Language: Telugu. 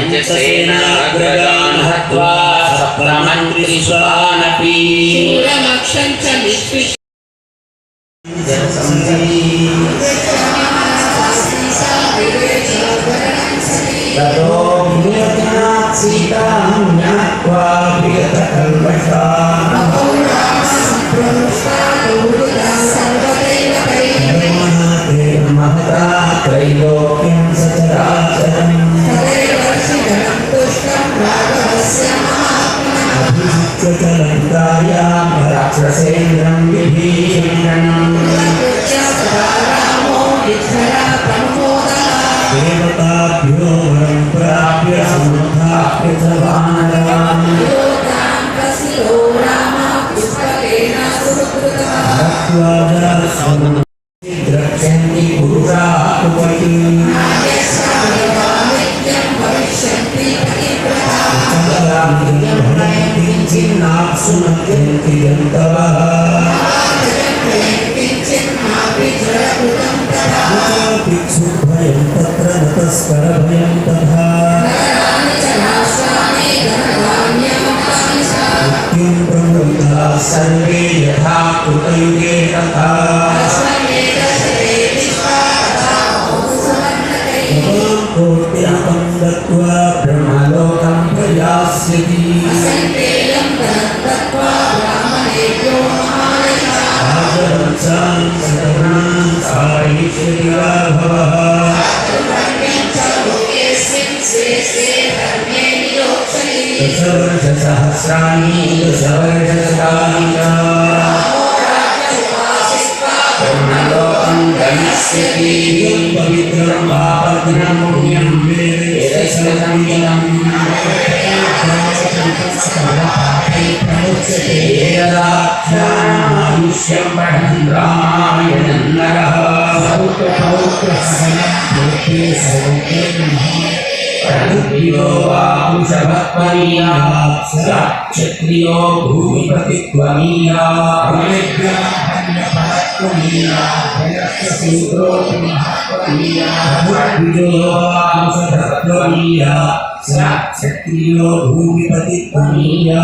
पञ्चसेनाग्रगान् हत्वा सप्तमन्त्रिस्वानपि शूरमक्षं च निष्पिष्य ततो विवेचनात् सीतां రాక్షసేంద్రం విభీషణం దేవతాభ్యో వరం ప్రాప్య సముద్ధాప్య पुरुषा उपरि किञ्चिन्नाप्सुनत्यन्ति जन्तवः भिक्षुभयं तत्र न तस्करभयं तथा मृत्युं प्रमुदिता सर्वे यथा कृतयुगे तथा कोट्यापं दत्त्वा ब्रह्मलोकं प्रयास्यति दशवर्षसहस्राणि दशवर्षशतानि च ब्रह्मलोकं गमिष्यति पवित्रं पापग्नं पुण्यं वेदसंयम् एतदाख्यानायुष्यं पठन् रामायणं नरः प्रभृतियो वा वृषभत्वनीयात् स క్షత్రియో వాంశభత్వనీయా స క్షత్రియో భూమిపతిత్వనీయా ీయోంశత్వనీయా స క్షత్రియో భూమిపతిత్వనీయా